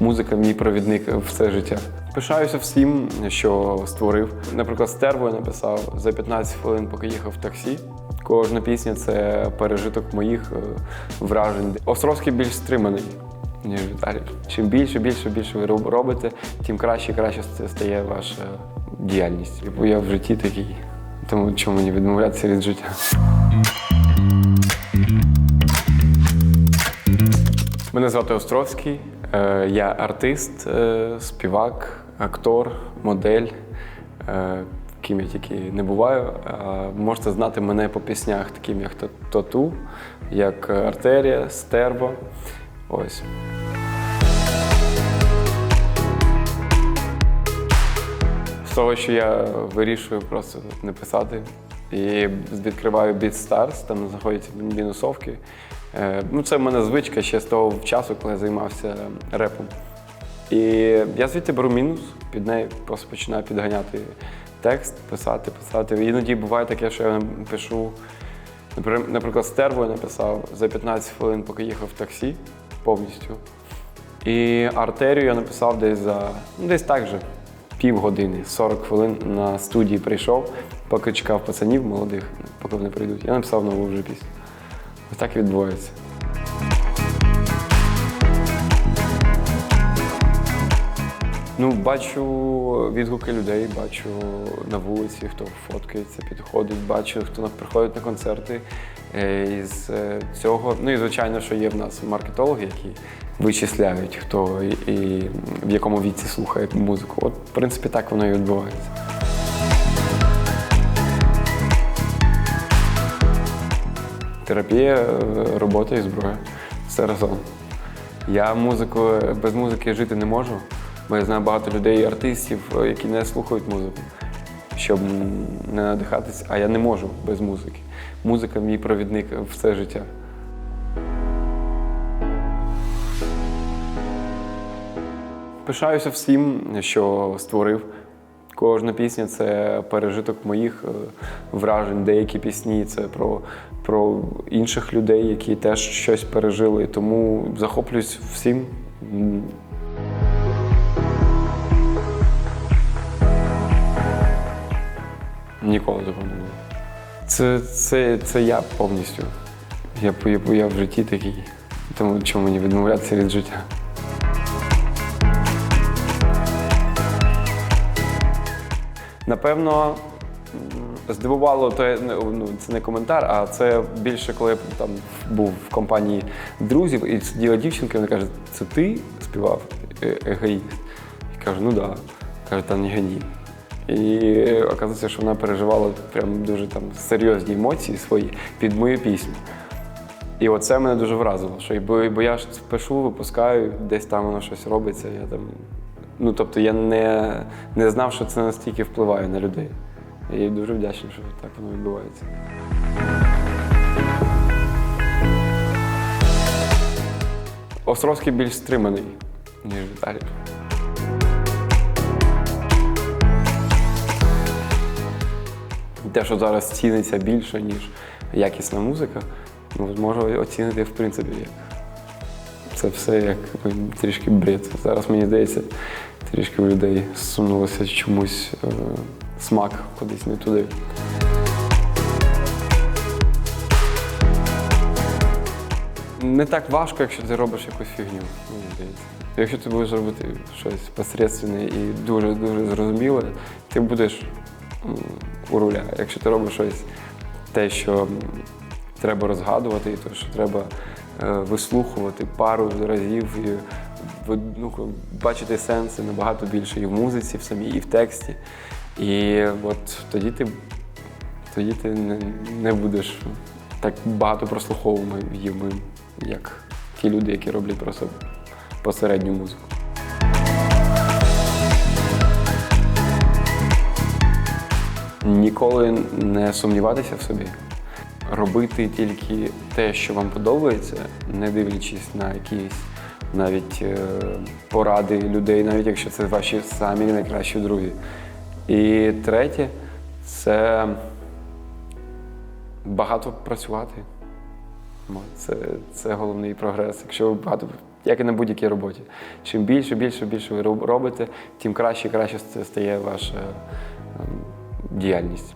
Музика мій провідник все життя. Пишаюся всім, що створив. Наприклад, стерву я написав за 15 хвилин, поки їхав в таксі. Кожна пісня це пережиток моїх е, вражень. Островський більш стриманий, ніж Віталій. Чим більше, більше, більше ви робите, тим краще і краще ст- стає ваша діяльність. Бо я в житті такий, тому чому мені відмовлятися від життя. Мене звати Островський, е, я артист, е, співак, актор, модель. е, Ким я тільки не буваю. Можете знати мене по піснях, таким як Тату, як Артерія, Стерво. Ось. З того, що я вирішую просто не писати. І відкриваю BeatStars, там знаходяться мінусовки. Е, Ну, це в мене звичка ще з того часу, коли я займався репом. І я звідти беру мінус, під неї просто починаю підганяти текст, писати, писати. Іноді буває таке, що я пишу, напри- наприклад, стерву я написав за 15 хвилин, поки їхав в таксі повністю. І артерію я написав десь за ну, десь так же, півгодини, 40 хвилин на студії прийшов, поки чекав пацанів молодих, поки вони прийдуть. Я написав нову вже пісню. Ось так відбувається. Ну, бачу відгуки людей, бачу на вулиці, хто фоткається, підходить, бачу, хто приходить на концерти. Е, Із е, цього, ну і звичайно, що є в нас маркетологи, які вичисляють, хто і, і в якому віці слухає музику. От, в принципі, так воно і відбувається. Терапія, е, робота і зброя. Все разом. Я музику без музики жити не можу, бо я знаю багато людей, артистів, е, які не слухають музику, щоб не надихатись, а я не можу без музики. Музика мій провідник все життя. Пишаюся всім, що створив. Кожна пісня це пережиток моїх е, вражень. Деякі пісні це про, про інших людей, які теж щось пережили. Тому захоплююсь всім. Ніколи такого не було. Це, це, це я повністю. Я, я, я в житті такий. Тому чому мені відмовлятися від життя? Напевно, здивувало те, ну, це не коментар, а це більше, коли я там був в компанії друзів і сиділа дівчинка, вона каже, це ти співав е- егоїст? Я кажу, ну так. Да. Каже, та не гані. І оказується, що вона переживала прям дуже там серйозні емоції свої під мою пісню. І оце мене дуже вразило. Що бо, бо я ж пишу, випускаю, десь там воно щось робиться. Я там, ну тобто я не, не знав, що це настільки впливає на людей. І дуже вдячний, що так воно відбувається. Островський більш стриманий, ніж Віталій. Те, що зараз ціниться більше, ніж якісна музика, ну, можу оцінити в принципі як. Це все як трішки бред. Зараз мені здається, трішки у людей зсунулося чомусь е, смак кудись не туди. Не так важко, якщо ти робиш якусь фігню, мені здається. Якщо ти будеш робити щось посередственне і дуже-дуже зрозуміле, ти будеш у руля. Якщо ти робиш щось те, що треба розгадувати, і то, що треба е, вислухувати пару разів і ну, бачити сенси набагато більше і в музиці, в самій, і в тексті. І от тоді ти, тоді ти не, не будеш так багато прослуховуємим, як ті люди, які роблять просто посередню музику. Ніколи не сумніватися в собі, робити тільки те, що вам подобається, не дивлячись на якісь навіть е, поради людей, навіть якщо це ваші самі найкращі друзі. І третє це багато працювати. Це, це головний прогрес. Якщо ви багато як і на будь-якій роботі. Чим більше, більше, більше ви робите, тим краще і краще стає ваша ем, діяльність.